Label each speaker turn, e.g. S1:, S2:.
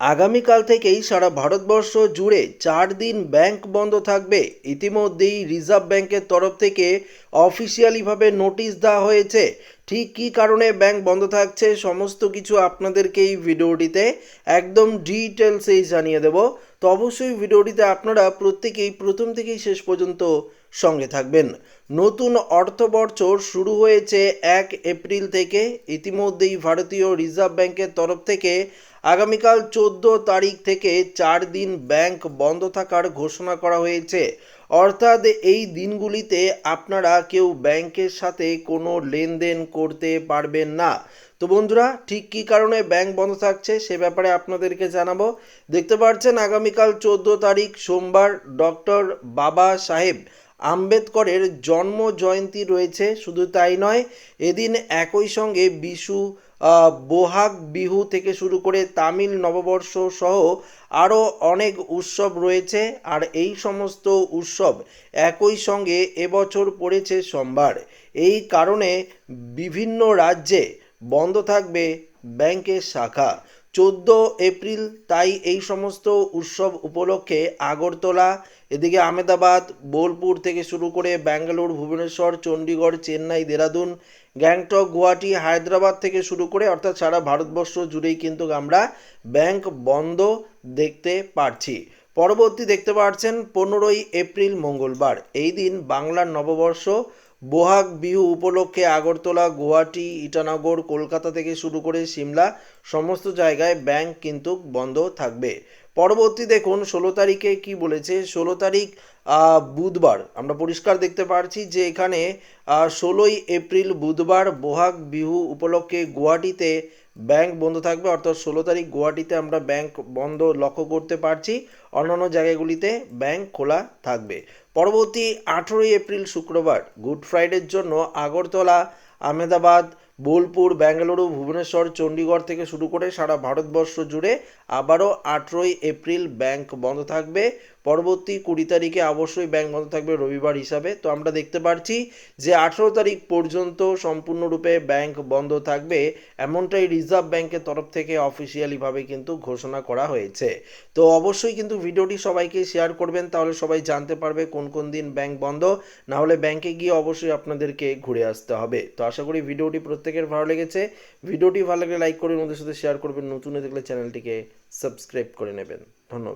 S1: আগামীকাল থেকেই সারা ভারতবর্ষ জুড়ে চার দিন ব্যাংক বন্ধ থাকবে। ইতিমধ্যেই রিজার্ভ ব্যাংকের তরফ থেকে অফিসিয়ালিভাবে নোটিশ দেওয়া হয়েছে। ঠিক কী কারণে ব্যাংক বন্ধ থাকছে সমস্ত কিছু আপনাদেরকে এই ভিডিওটিতে একদম ডিটেলসেই জানিয়ে দেব। তো অবশ্যই ভিডিওটিতে আপনারা প্রত্যেকেই প্রথম থেকেই শেষ পর্যন্ত সঙ্গে থাকবেন। নতুন অর্থবর্ষ শুরু হয়েছে এক এপ্রিল থেকে। ইতিমধ্যেই ভারতীয় রিজার্ভ ব্যাংকের তরফ থেকে আগামীকাল চোদ্দ তারিখ থেকে চার দিন ব্যাংক বন্ধ থাকার ঘোষণা করা হয়েছে। অর্থাৎ এই দিনগুলিতে আপনারা কেউ ব্যাংকের সাথে কোনো লেনদেন করতে পারবেন না। তো বন্ধুরা, ঠিক কী কারণে ব্যাংক বন্ধ থাকছে সে ব্যাপারে আপনাদেরকে জানাব। দেখতে পাচ্ছেন, আগামীকাল চোদ্দ তারিখ সোমবার ডক্টর বাবা সাহেব আম্বেদকরের জন্ম জয়ন্তী রয়েছে, শুধু তাই নয়, এদিন একই সঙ্গে বিশু বোহাগ বিহু থেকে শুরু করে তামিল নববর্ষ সহ আরও অনেক উৎসব রয়েছে, আর এই সমস্ত উৎসব একই সঙ্গে এবছর পড়েছে সোমবার। এই কারণে বিভিন্ন রাজ্যে বন্ধ থাকবে ব্যাংকের শাখা। চোদ্দ এপ্রিল তাই এই সমস্ত উৎসব উপলক্ষে আগরতলা, এদিকে আহমেদাবাদ, বোলপুর থেকে শুরু করে ব্যাঙ্গালোর, ভুবনেশ্বর, চণ্ডীগড়, চেন্নাই, দেরাদুন, গ্যাংটক, গুয়াহাটি, হায়দ্রাবাদ থেকে শুরু করে অর্থাৎ সারা ভারতবর্ষ জুড়েই কিন্তু আমরা ব্যাংক বন্ধ দেখতে পারছি। পরবর্তী দেখতে পাচ্ছেন পনেরোই এপ্রিল মঙ্গলবার, এই দিন বাংলার নববর্ষ বোহাগ বিহু উপলক্ষে আগরতলা, গুয়াহাটি, ইটানগর, কলকাতা থেকে শুরু করে সিমলা, সমস্ত জায়গায় ব্যাংক কিন্তু বন্ধ থাকবে। পরবর্তী দেখুন, ষোলো তারিখে কি বলেছে? ষোলো তারিখ বুধবার। আমরা পরিষ্কার দেখতে পারছি যে এখানে ষোলোই এপ্রিল বুধবার বোহাগ বিহু উপলক্ষে গুয়াহাটিতে ব্যাংক বন্ধ থাকবে। অর্থাৎ ষোলো তারিখ গুয়াহাটিতে আমরা ব্যাংক বন্ধ লক্ষ্য করতে পারছি। অন্যান্য জায়গাগুলিতে ব্যাংক খোলা থাকবে। পরবর্তী আঠেরোই এপ্রিল শুক্রবার, গুড ফ্রাইডের জন্য আগরতলা, আহমেদাবাদ, বোলপুর, ব্যাঙ্গালুরু, ভুবনেশ্বর চণ্ডীগড় থেকে শুরু করে সারা ভারতবর্ষ জুড়ে আবারও আঠেরোই এপ্রিল ব্যাংক বন্ধ থাকবে। পরবর্তী কুড়ি তারিখে অবশ্যই ব্যাংক বন্ধ থাকবে রবিবার হিসাবে। তো আমরা দেখতে পাচ্ছি যে আঠেরো তারিখ পর্যন্ত সম্পূর্ণরূপে ব্যাংক বন্ধ থাকবে, এমনটাই রিজার্ভ ব্যাংকের তরফ থেকে অফিসিয়ালিভাবে কিন্তু ঘোষণা করা হয়েছে। তো অবশ্যই কিন্তু ভিডিওটি সবাইকে শেয়ার করবেন, তাহলে সবাই জানতে পারবে কোন কোন দিন ব্যাংক বন্ধ। না হলে ব্যাংকে গিয়ে অবশ্যই আপনাদেরকে ঘুরে আসতে হবে। তো আশা করি ভিডিওটি প্রত্যেকের ভালো লেগেছে। ভিডিওটি ভালো লাগলে লাইক করে ওদের সাথে শেয়ার করবেন। নতুন দেখলে চ্যানেলটিকে সাবস্ক্রাইব করে নেবেন। ধন্যবাদ।